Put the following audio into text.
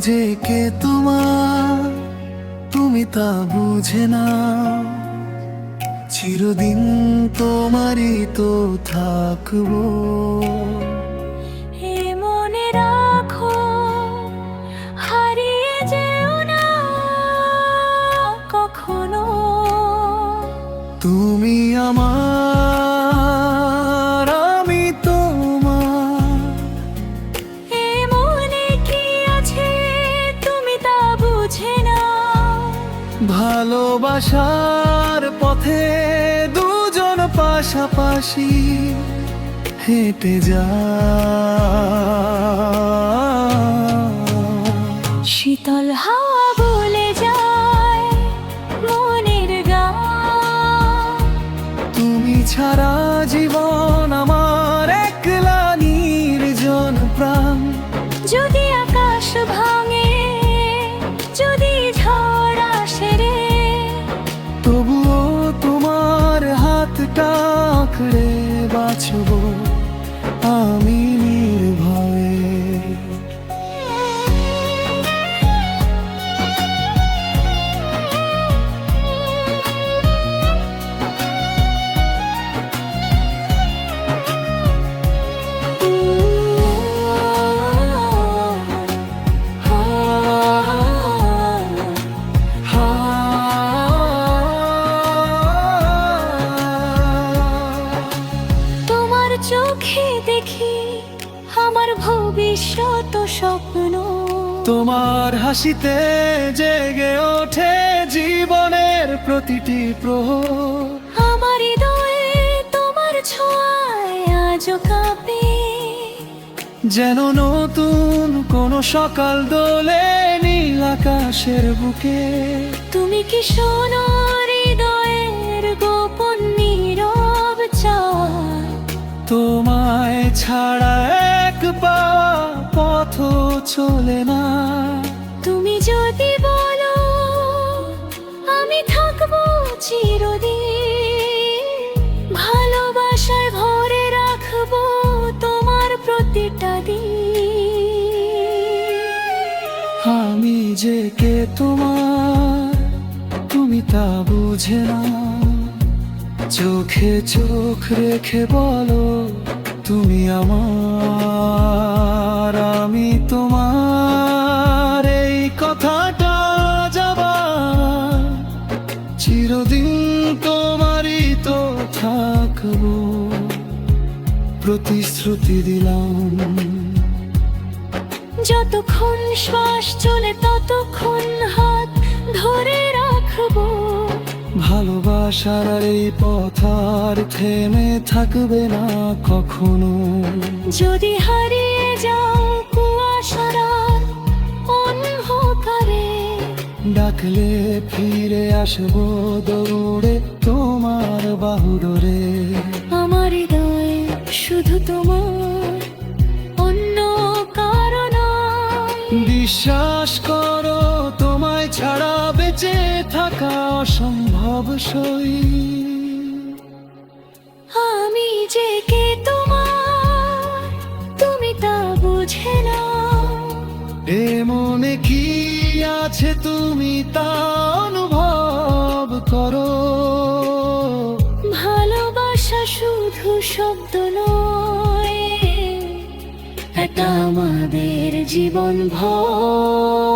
যে কে তোমার তুমি তা বুঝে না। চিরদিন তোমারই তো থাকব। তুমি আমার ভালোবাসার পথে দুজন পাশাপাশি হেঁটে যা। শীতল হাওয়া বলে যায় মনের গান। তুমি ছাড়া জীবন আঁকড়ে বাঁচব আমি দেখি আমার ভবিষ্যৎ স্বপ্ন। তোমার হাসিতে জেগে ওঠে জীবনের প্রতিটি প্রহর আমার হৃদয়ে তোমার ছোঁয়ায় আজ কাঁপে। যেন নতুন কোন সকাল দোলে নীল আকাশের বুকে। তুমি কি শোনো ছাড়া এক পা পথ চলে না। তুমি যদি বলো আমি থাকব চিরদিন। ভালোবাসায় ভরে রাখব তোমার প্রতিটা দিন। আমি যে কে তোমার তুমি তা বুঝে না চোখে চোখ রেখে বলো তুমি আমার, আমি তোমার এই কথাটা যাবা চিরদিন তোমারই তো থাকব। প্রতিশ্রুতি দিলাম। যতক্ষণ শ্বাস চলে ততক্ষণ আর এই পথ আর থেমে থাকবে না কখনো। যদি হারিয়ে যাও কুয়াশার অন্ধকারে। ডাকলে ফিরে আসব দৌড়ে তোমার বাহুডোরে আমার হৃদয়ে শুধু তোমার অন্য কারণ বিশ্বাস করো তোমায় ছাড়া বেঁচে থাকা অসম্ভব সই। আমি যে কে তোমার তুমি তা বুঝে না এ মনে কি আছে তুমি তা অনুভব করো। ভালোবাসা শুধু শব্দ নয় এটা আমাদের জীবন ভর।